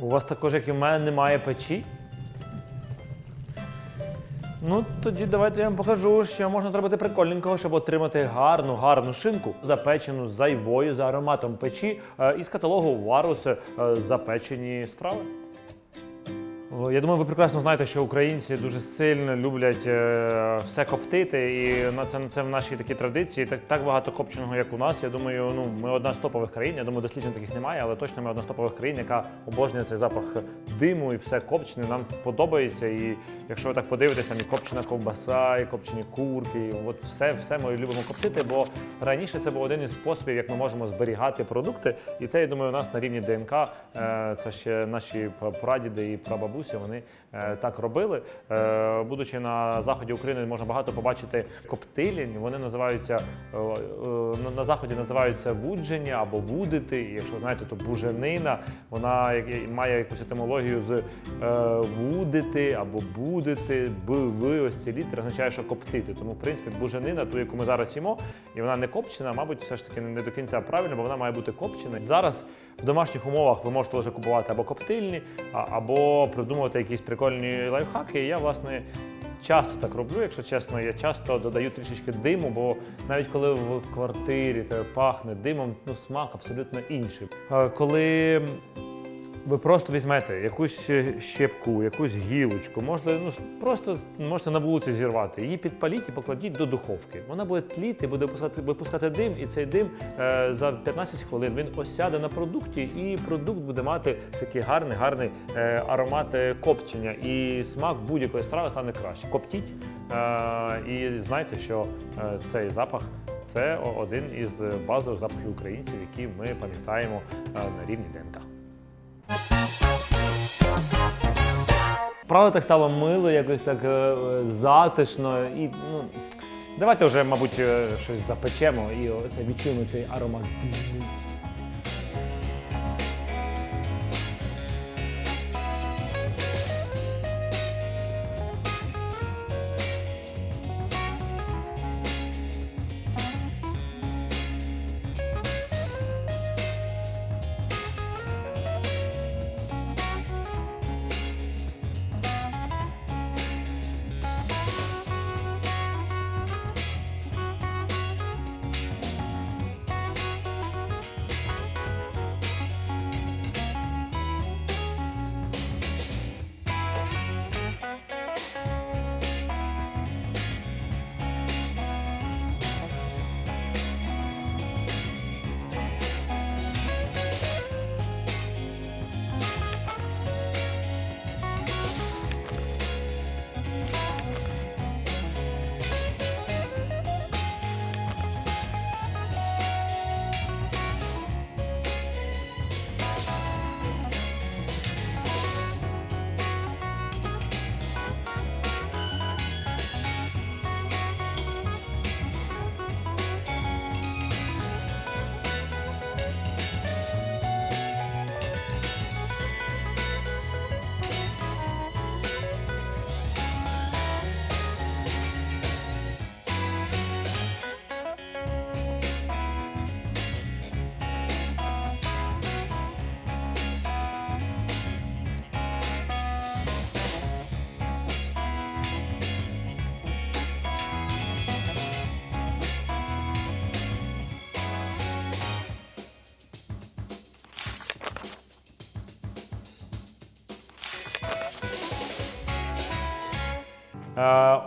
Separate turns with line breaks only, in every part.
У вас також, як і в мене, немає печі? Ну, тоді давайте я вам покажу, що можна зробити прикольненького, щоб отримати гарну, гарну шинку, запечену зайвою за ароматом печі е, із каталогу Варус е, запечені страви. Я думаю, ви прекрасно знаєте, що українці дуже сильно люблять е, все коптити, і на це, це в нашій такій традиції. Так, так багато копченого, як у нас. Я думаю, ну ми одна з топових країн. Я думаю, досліджень таких немає, але точно ми одна з топових країн, яка обожнює цей запах диму і все копчене. Нам подобається. І якщо ви так подивитесь, там і копчена ковбаса, і копчені курки, і от все, все ми любимо коптити. Бо раніше це був один із способів, як ми можемо зберігати продукти. І це я думаю, у нас на рівні ДНК. е, Це ще наші прадіди і прабабусі. Вони е, так робили. Е, Будучи на заході України, можна багато побачити коптилень. Вони називаються е, на- заході називаються вудження або вудити. Якщо знаєте, то буженина. Вона має якусь етимологію з вудити або будити, б, в, ось ці літери означає, що коптити. Тому, в принципі, буженина, ту, яку ми зараз їмо, і вона не копчена, мабуть, все ж таки не до кінця правильно, бо вона має бути копчена. Зараз в домашніх умовах ви можете лише купувати або коптильні, або придумувати якісь прикольні лайфхаки. Я, власне, часто так роблю, якщо чесно, я часто додаю трішечки диму, бо навіть коли в квартирі пахне димом, ну смак абсолютно інший. Е, Коли ви просто візьмете якусь щепку, якусь гілочку, можете ну, просто можете на вулиці зірвати, її підпаліть і покладіть до духовки. Вона буде тліти, буде випускати, випускати дим, і цей дим е, за 15 хвилин він осяде на продукті, і продукт буде мати такий гарний, гарний е, аромат е, копчення. І смак будь-якої страви стане краще. Коптіть е, і знайте, що е, цей запах. Це один із базових запахів українців, які ми пам'ятаємо е, на рівні ДНК. Правда, так стало мило, якось так е, затишно. І, ну, давайте вже, мабуть, е, щось запечемо і оце відчуємо цей аромат.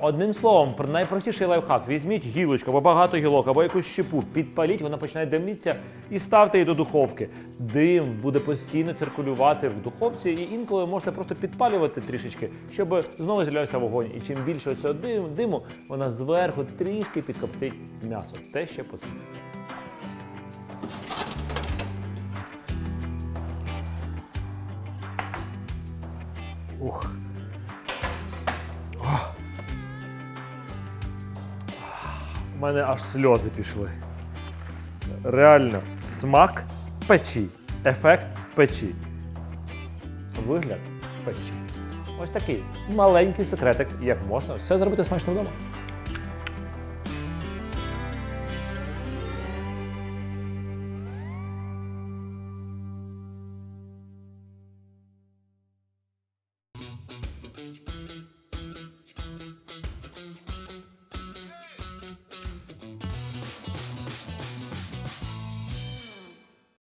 Одним словом, пр- найпростіший лайфхак: візьміть гілочку або багато гілок, або якусь щепу, підпаліть, вона починає димітися і ставте її до духовки. Дим буде постійно циркулювати в духовці, і інколи можете просто підпалювати трішечки, щоб знову з'являвся вогонь. І чим більше цього диму, вона зверху трішки підкоптить м'ясо. Те ще потрібно. Ух. У мене аж сльози пішли. Реально, смак печі, ефект печі. Вигляд печі. Ось такий маленький секретик, як можна все зробити смачно вдома.